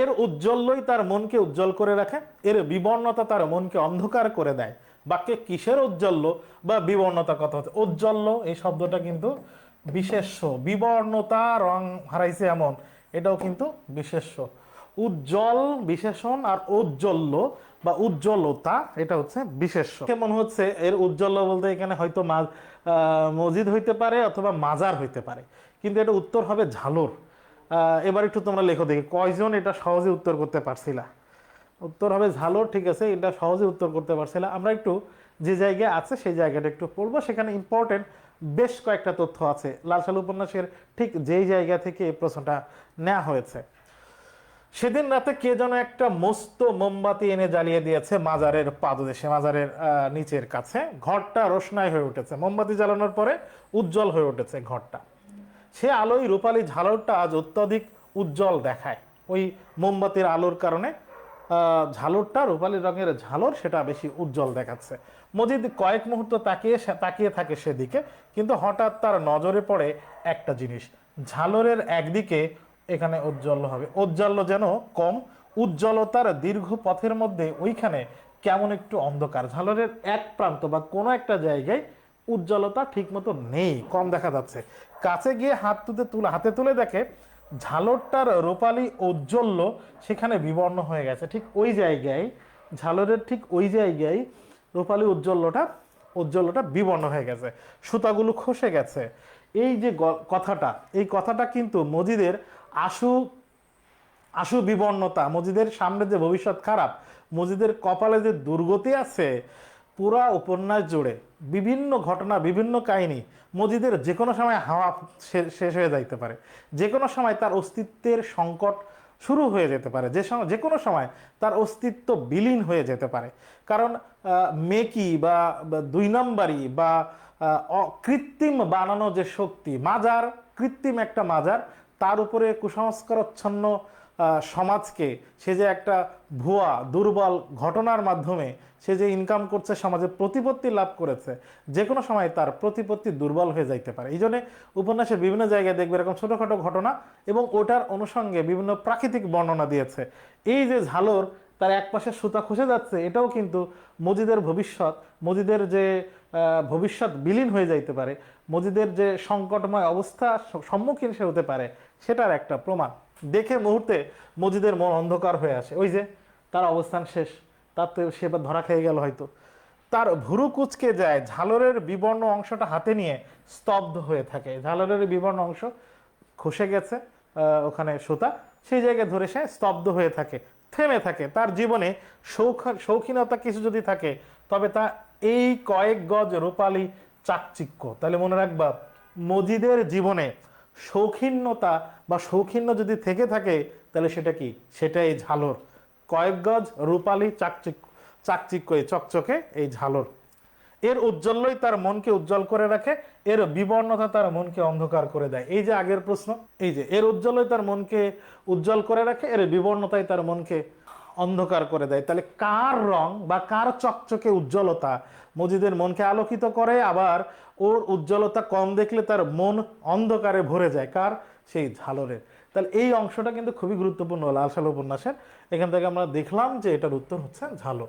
এর উজ্জ্বল্যই তার মনকে উজ্জ্বল করে রাখে, এর বিবর্ণতা তার মনকে অন্ধকার করে দেয়। বাক্যে কিসের উজ্জ্বল্য বা বিবর্ণতা কথা হচ্ছে? উজ্জ্বল্য, এই শব্দটা কিন্তু বিশেষ্য। বিবর্ণতা রং হারাইছে এমন, এটাও কিন্তু বিশেষ্য। উজ্জ্বল, বিশেষণ আর উজ্জ্বল্য বা উজ্জ্বলতা, এটা হচ্ছে বিশেষ্য। কেমন হচ্ছে? এর উজ্জ্বল্য বলতে এখানে হয়তো মসজিদ হইতে পারে অথবা মাজার হইতে পারে। কিন্তু এটা উত্তর হবে ঝালর। এবার একটু তোমরা লেখো দেখি। কয়জন এটা সহজে উত্তর করতে পারছিলা? উত্তর হবে ঝালর, ঠিক আছে, এটা সহজে উত্তর করতে পারছিলাম আমরা একটু যে জায়গায় আছে সেই জায়গাটা একটু পড়ব। সেখানে ইম্পর্টেন্ট বেশ কয়েকটা তথ্য আছে। লালসাল উপন্যাসের ঠিক যেই জায়গা থেকে এই প্রশ্নটা নেওয়া হয়েছে। সেদিন রাতে কে যেন একটা মস্ত মোমবাতি এনে জ্বালিয়ে দিয়েছে মাজারের পাদদেশে, মাজারের নিচের কাছে। ঘরটা রোশনাই হয়ে উঠেছে। মোমবাতি জ্বালানোর পরে উজ্জ্বল হয়ে উঠেছে ঘরটা। সে আলোয় রূপালি ঝালরটা আজ অত্যাধিক উজ্জ্বল দেখায়। ওই মোমবাতির আলোর কারণে ঝালরটা রূপালী রঙের ঝালর সেটা বেশি উজ্জ্বল দেখাচ্ছে। মজিদ কয়েক মুহূর্ত তাকিয়ে তাকিয়ে থাকে সেদিকে, কিন্তু হঠাৎ তার নজরে পড়ে একটা জিনিস। ঝালরের একদিকে এখানে উজ্জ্বল হবে। উজ্জ্বল যেন কম, উজ্জ্বলতার দীর্ঘ পথের মধ্যে ওইখানে কেমন একটু অন্ধকার। ঝালরের এক প্রান্ত বা কোনো একটা জায়গায় উজ্জ্বলতা ঠিকমতো নেই, কম দেখা যাচ্ছে। কাছে গিয়ে হাত তুলে তুলে হাতে তুলে দেখে ঝালরটার রূপালী ঔজ্জ্বল্য সেখানে বিবর্ণ হয়ে গেছে। ঠিক ওই জায়গায়, ঝালরের ঠিক ওই জায়গায় রূপালী উজ্জ্বল্যটা উজ্জ্বল্যটা বিবর্ণ হয়ে গেছে। সুতাগুলো খসে গেছে। এই যে কথাটা, এই কথাটা কিন্তু মজিদের আশু আশু বিবর্ণতা, মজিদের সামনে যে ভবিষ্যৎ খারাপ, মজিদের কপালে যে দুর্গতি আছে পুরা উপন্যাস জুড়ে বিভিন্ন ঘটনা, বিভিন্ন কাহিনী মজিদের যে কোনো সময় হাওয়া শেষ হয়ে যাইতে পারে। যে কোনো সময় তার অস্তিত্বের সংকট শুরু হয়ে যেতে পারে। যে যে কোনো সময় তার অস্তিত্ব বিলীন হয়ে যেতে পারে। কারণ মেকি বা দুই নম্বরই বা কৃত্রিম বানানো যে শক্তি, মাজার, কৃত্রিম একটা মাজার, তার উপরে কুসংস্কারচ্ছন্ন সমাজকে, সে যে একটা ভুয়া, দুর্বল ঘটনার মাধ্যমে সে যে ইনকাম করছে, সমাজে প্রতিপত্তি লাভ করেছে, যে কোনো সময় তার প্রতিপত্তি দুর্বল হয়ে যাইতে পারে। এই জন্যে উপন্যাসের বিভিন্ন জায়গায় দেখবে এরকম ছোটোখাটো ঘটনা এবং ওটার অনুষঙ্গে বিভিন্ন প্রাকৃতিক বর্ণনা দিয়েছে। এই যে ঝালর তার এক পাশে সুতা খসে যাচ্ছে, এটাও কিন্তু মজিদের ভবিষ্যৎ, মজিদের যে ভবিষ্যৎ বিলীন হয়ে যাইতে পারে, মজিদের যে সংকটময় অবস্থা সম্মুখীন সে হতে পারে, সেটার একটা প্রমাণ। দেখে মুহূর্তে মজিদের মন অন্ধকার হয়ে আসে। ওই যে তার অবস্থান শেষ। তার তো সে এবার ধরা খেয়ে গেল হয়তো। তার ভুরু কুচকে যায়। ঝালরের বিবর্ণ অংশটা হাতে নিয়ে স্তব্ধ হয়ে থাকে। ঝালরের বিবর্ণ অংশ খসে গেছে ওখানে সুতা। সেই জায়গায় ধরে সে স্তব্ধ হয়ে থাকে, থেমে থাকে। তার জীবনে শৌখ, শৌখিনতা কিছু যদি থাকে, তবে তা এই কয়েক গজ রূপালী চাকচিক্য। তাহলে মনে রাখবা, মজিদের জীবনে শৌখিন্যতা বা শৌখিন্য যদি থেকে থাকে, তাহলে সেটা কি? সেটা এই ঝালর। কয়েক গজ রূপালী চাকচিক, চাকচিক্য এই চকচকে এই ঝালর। এর উজ্জ্বলই তার মনকে উজ্জ্বল করে রাখে, এর বিবর্ণতা তার মনকে অন্ধকার করে দেয়। এই যে আগের প্রশ্ন, এই যে, এর উজ্জ্বলই তার মনকে উজ্জ্বল করে রাখে, এর বিবর্ণতাই তার মনকে অন্ধকার করে দেয়। তাহলে কার রং বা কার চকচকে উজ্জ্বলতা মজিদের মনকে আলোকিত করে? আবার ওর উজ্জ্বলতা কম দেখলে তার মন অন্ধকারে ভরে যায়। কার? সেই ঝালরের। তাহলে এই অংশটা কিন্তু খুবই গুরুত্বপূর্ণ লালসাল উপন্যাসের। এখান থেকে আমরা দেখলাম যে এটার উত্তর হচ্ছে ঝালর।